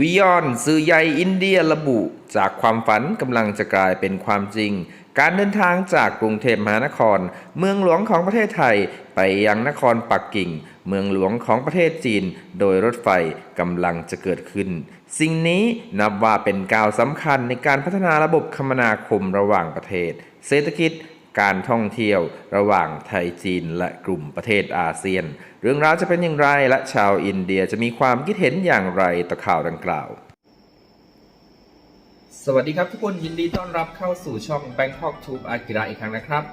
วิยอนสื่อใหญ่อินเดียระบุ จากความฝันกำลังจะกลายเป็นความจริง การเดินทางจากกรุงเทพมหานคร เมืองหลวงของประเทศไทย ไปยังนครปักกิ่ง เมืองหลวงของประเทศจีน โดยรถไฟกำลังจะเกิดขึ้น สิ่งนี้นับว่าเป็นก้าวสำคัญในการพัฒนาระบบคมนาคมระหว่างประเทศ เศรษฐกิจ การท่องเที่ยวระหว่างไทยจีนและกลุ่มประเทศอาเซียน เรื่องราวจะเป็นอย่างไรและชาวอินเดียจะมีความคิดเห็นอย่างไรต่อข่าวดังกล่าว สวัสดีครับทุกคนยินดีต้อนรับเข้าสู่ช่อง Bangkok Tube อากิระอีกครั้งนะครับ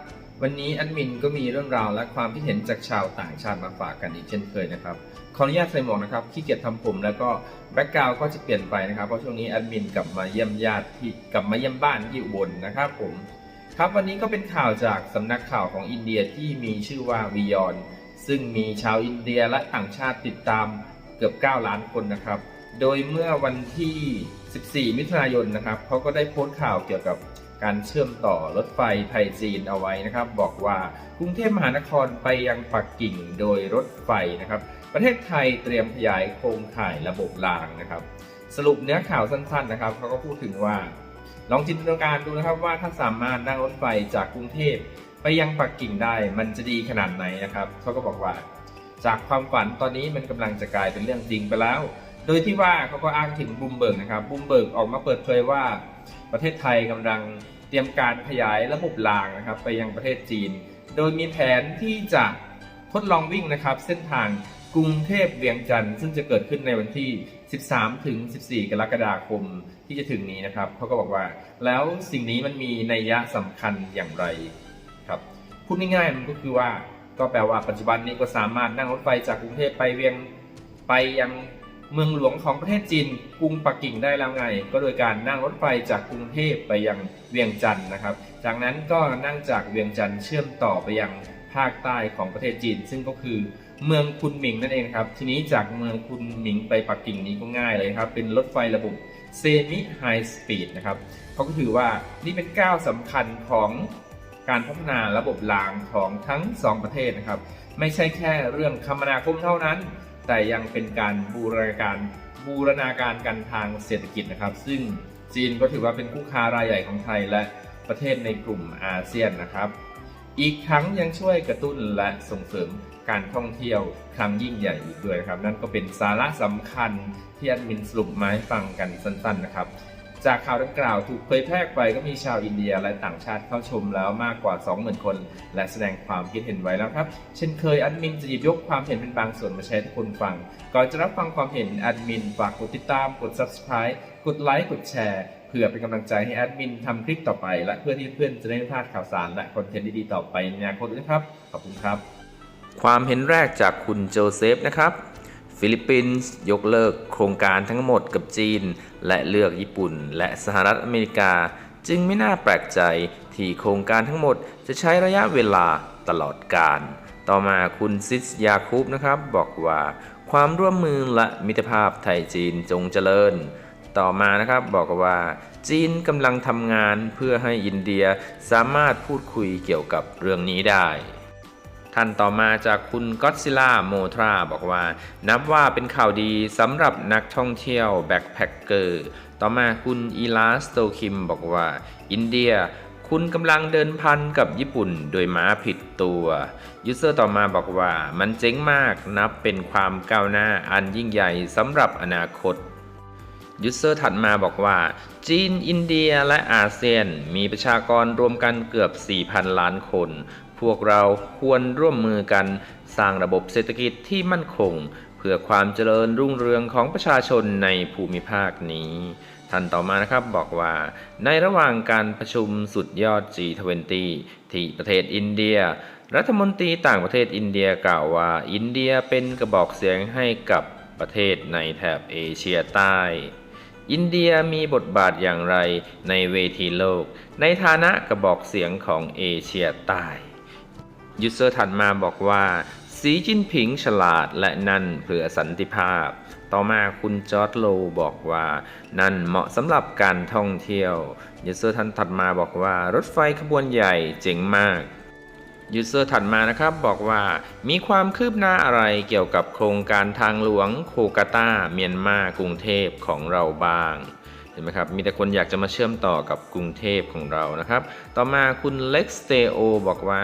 วันนี้แอดมินก็มีเรื่องราวและความคิดเห็นจากชาวต่างชาติมาฝากกันอีกเช่นเคยนะครับขออนุญาตใส่หมวกนะครับขี้เกียจทำผมแล้วก็แบ็กกราวก็จะเปลี่ยนไปนะครับเพราะช่วงนี้แอดมินกลับมาเยี่ยมญาติที่กลับมาเยี่ยมบ้านที่อุบลนะครับผม ครับวันนี้ก็เป็นข่าวจากสำนักข่าวของอินเดียที่มีชื่อว่าวิยอนซึ่งมีชาวอินเดียและต่างชาติติดตามเกือบ 9 ล้านคนนะครับ โดยเมื่อวันที่ 14 มิถุนายนนะครับเขาก็ได้โพสต์ข่าวเกี่ยวกับการเชื่อมต่อรถไฟไทยจีนเอาไว้นะครับ บอกว่ากรุงเทพมหานครไปยังปักกิ่งโดยรถไฟนะครับ ประเทศไทยเตรียมขยายโครงข่ายระบบรางนะครับ สรุปเนื้อข่าวสั้นๆนะครับเขาก็พูดถึงว่า ลองจินตนาการดูนะครับว่าถ้าสามารถนั่งรถไฟจากกรุงเทพไปยังปักกิ่งได้มันจะดีขนาดไหนนะครับเขาก็บอกว่า จากความฝันตอนนี้มันกำลังจะกลายเป็นเรื่องจริงไปแล้ว โดยที่ว่าเขาก็อ้างถึงบูมเบิร์กนะครับบูมเบิร์กออกมาเปิดเผยว่า ประเทศไทยกำลังเตรียมการขยายระบบรางนะครับ ไปยังประเทศจีน โดยมีแผนที่จะทดลองวิ่งนะครับ เส้นทางกรุงเทพเวียงจันทร์ซึ่งจะเกิดขึ้นในวันที่ 13 ถึง 14 กรกฎาคมที่จะถึงนี้นะครับเขาก็บอกว่า แล้วสิ่งนี้มันมีนัยยะสำคัญอย่างไรครับพูดง่ายๆมันก็คือว่าก็แปลว่าปัจจุบันนี้ก็สามารถนั่งรถไฟจากกรุงเทพไปเวียงไปยังเมืองหลวงของประเทศจีนกรุงปักกิ่งได้แล้วไง ก็โดยการนั่งรถไฟจากกรุงเทพไปยังเวียงจันทร์นะครับ จากนั้นก็นั่งจากเวียงจันทร์เชื่อมต่อไปยังภาคใต้ของประเทศจีน ซึ่งก็คือ เมืองคุนหมิงนั่นเองครับ ทีนี้จากเมืองคุนหมิงไปปักกิ่งนี้ก็ง่ายเลยครับ เป็นรถไฟระบบเซมิไฮสปีดนะครับเขาก็ถือว่านี่เป็นก้าวสำคัญของการพัฒนาระบบรางของทั้ง 2 ประเทศนะครับ ไม่ใช่แค่เรื่องคมนาคมเท่านั้น แต่ยังเป็นการบูรณาการบูรณาการกันทางเศรษฐกิจนะครับ ซึ่งจีนก็ถือว่าเป็นคู่ค้ารายใหญ่ของไทยและประเทศในกลุ่มอาเซียนนะครับ อีกทั้งยังช่วยกระตุ้นและส่งเสริมการท่องเที่ยวครั้งยิ่งใหญ่อีกด้วยครับ นั่นก็เป็นสาระสำคัญที่แอดมินสรุปมาให้ฟังกันสั้นๆนะครับ จากข่าวดังกล่าวถูกเผยแพร่ไปก็มีชาวอินเดียและต่างชาติเข้าชมแล้วมากกว่า 20,000 คน และแสดงความคิดเห็นไว้แล้วครับ เช่นเคยแอดมินจะหยิบยกความเห็นเป็นบางส่วนมาแชร์ให้ทุกคนฟัง ก่อนจะรับฟังความเห็นแอดมินฝากกดติดตามกด subscribe กดไลค์กดแชร์ เพื่อเป็นกำลังใจให้แอดมินทำคลิปต่อไป และเพื่อที่เพื่อนจะได้ไม่พลาดข่าวสารและคอนเทนต์ดีๆต่อไปในอนาคตด้วยครับ ขอบคุณครับ ความเห็นแรกจากคุณโจเซฟนะครับ ฟิลิปปินส์ยกเลิกโครงการทั้งหมดกับจีน และเลือกญี่ปุ่น และสหรัฐอเมริกา จึงไม่น่าแปลกใจที่โครงการทั้งหมดจะใช้ระยะเวลาตลอดการ ต่อมาคุณซิสยาคูบนะครับ บอกว่า ความร่วมมือและมิตรภาพไทยจีนจงเจริญ ต่อมานะครับบอกว่าจีนกำลังทำงานเพื่อให้อินเดียสามารถพูดคุยเกี่ยวกับเรื่องนี้ได้ท่านต่อมาจากคุณก็ซิล่าโมทราบอกว่า นับว่าเป็นข่าวดีสำหรับนักท่องเที่ยวแบ็คแพคเกอร์ต่อมาคุณอีลาสโตคิมบอกว่า อินเดียคุณกำลังเดินพันกับญี่ปุ่นโดยม้าผิดตัว ยูเซอร์ต่อมาบอกว่ามันเจ๋งมากนับเป็นความก้าวหน้าอันยิ่งใหญ่สำหรับอนาคต ยูเซอร์ถัดมาบอกว่า จีน อินเดียและอาเซียน มีประชากรรวมกันเกือบ 4,000 ล้านคน พวกเราควรร่วมมือกัน สร้างระบบเศรษฐกิจที่มั่นคง เพื่อความเจริญรุ่งเรืองของประชาชนในภูมิภาคนี้ ท่านต่อมานะครับบอกว่า ในระหว่างการประชุมสุดยอด G20 ที่ประเทศอินเดีย รัฐมนตรีต่างประเทศอินเดียกล่าวว่า อินเดียเป็นกระบอกเสียงให้กับประเทศในแถบเอเชียใต้ อินเดียมีบทบาทอย่างไรในเวทีโลก ในฐานะกระบอกเสียงของเอเชียใต้ ยูเซอร์ถัดมาบอกว่าสีจิ้นผิงฉลาดและนั่นเพื่อสันติภาพ ต่อมาคุณจอร์ดโลบอกว่า นั่นเหมาะสำหรับการท่องเที่ยวยูเซอร์ท่านถัดมาบอกว่ารถไฟขบวนใหญ่เจ๋งมาก ยูเซอร์ถัดมานะครับบอกว่ามีความคืบหน้าอะไรเกี่ยวกับโครงการทางหลวงโคกาตาเมียนมากรุงเทพของเราบ้างเห็นไหมครับ มีแต่คนอยากจะมาเชื่อมต่อกับกรุงเทพของเรานะครับ ต่อมาคุณเล็กสเตโอบอกว่า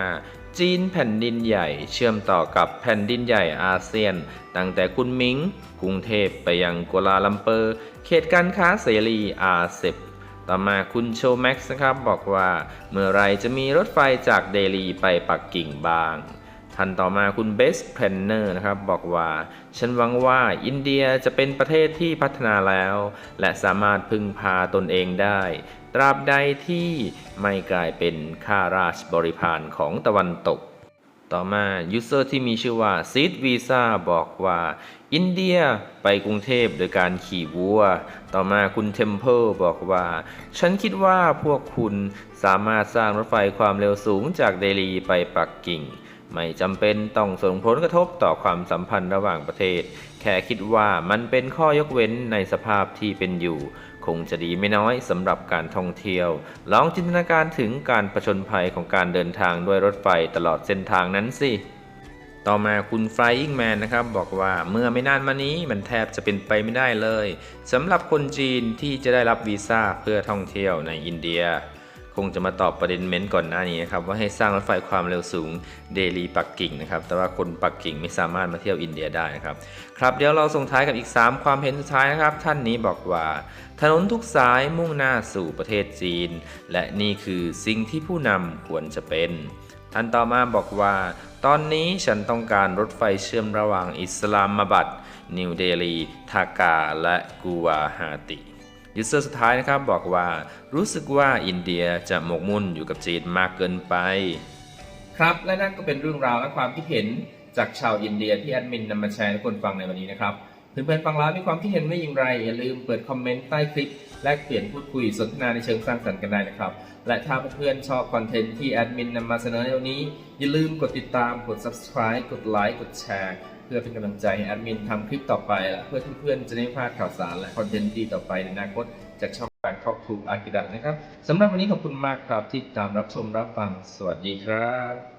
จีนแผ่นดินใหญ่เชื่อมต่อกับแผ่นดินใหญ่อาเซียน ตั้งแต่คุณมิงกรุงเทพไปยังกัวลาลัมเปอร์ เขตการค้าเสรีอาเซบ ต่อมาคุณโชแม็กซ์นะครับบอกว่า เมื่อไรจะมีรถไฟจากเดลีไปปักกิ่งบ้างท่านต่อมาคุณเบสเพลนเนอร์นะครับบอกว่า ฉันหวังว่าอินเดียจะเป็นประเทศที่พัฒนาแล้ว และสามารถพึ่งพาตนเองได้ ตราบใดที่ไม่กลายเป็นข้าราชบริพารของตะวันตก ต่อมายูเซอร์ที่มีชื่อว่าซีดวีซ่าบอกว่า อินเดียไปกรุงเทพโดยการขี่วัว ต่อมาคุณเทมเพิลบอกว่า ฉันคิดว่าพวกคุณสามารถสร้างรถไฟความเร็วสูงจากเดลีไปปักกิ่ง ไม่จำเป็นต้องส่งผลกระทบต่อความสัมพันธ์ระหว่างประเทศ แค่คิดว่ามันเป็นข้อยกเว้นในสภาพที่เป็นอยู่ คงจะดีไม่น้อยสำหรับการท่องเที่ยว ลองจินตนาการถึงการประชนภัยของการเดินทางด้วยรถไฟตลอดเส้นทางนั้นสิต่อมาคุณ Flying Man นะครับบอกว่าเมื่อไม่นานมานี้มันแทบจะเป็นไปไม่ได้เลยสำหรับคนจีนที่จะได้รับวีซ่าเพื่อท่องเที่ยวในอินเดีย คงจะมาตอบประเด็นเม้นต์ก่อนหน้านี้นะครับว่าให้สร้างรถไฟความเร็วสูงเดลีปักกิ่งนะครับแต่ว่าคนปักกิ่งไม่สามารถมาเที่ยวอินเดียได้นะครับครับเดี๋ยวเราส่งท้ายกับอีก 3 ความเห็นสุดท้ายนะครับ ท่านนี้บอกว่า ถนนทุกสายมุ่งหน้าสู่ประเทศจีน และนี่คือสิ่งที่ผู้นำควรจะเป็นท่านต่อมาบอกว่า ตอนนี้ฉันต้องการรถไฟเชื่อมระหว่างอิสลามาบัดนิวเดลี ทากา และกูวาฮาติ ยูเซอร์สุดท้ายนะครับบอกว่ารู้สึกว่าอินเดียจะหมกมุ่นอยู่กับจีนมากเกินไป ครับและนั่นก็เป็นเรื่องราวและความคิดเห็นจากชาวอินเดียที่แอดมินนำมาแชร์ให้ทุกคนฟังในวันนี้นะครับเพื่อนๆฟังแล้วมีความคิดเห็นว่อย่างไรอย่าลืมเปิดคอมเมนต์ใต้คลิปแลกเปลี่ยนพูดคุยสนทนาในเชิงสร้างสรรค์กันได้นะครับ และถ้าเพื่อนๆชอบคอนเทนต์ที่แอดมินนำมาเสนอในวันนี้ อย่าลืมกดติดตามกด subscribe กดไลค์กดแชร์ พื่อเป็นกำลังใจให้แอดมินทำคลิปต่อไปและเพื่อเพื่อนๆจะได้พลาดข่าวสารและคอนเทนต์ดีต่อไปในอนาคตจากช่องแบงคอบครูอากิดันะครับสำหรับวันนี้ขอบคุณมากครับที่ติดตามรับชมรับฟังสวัสดีครับ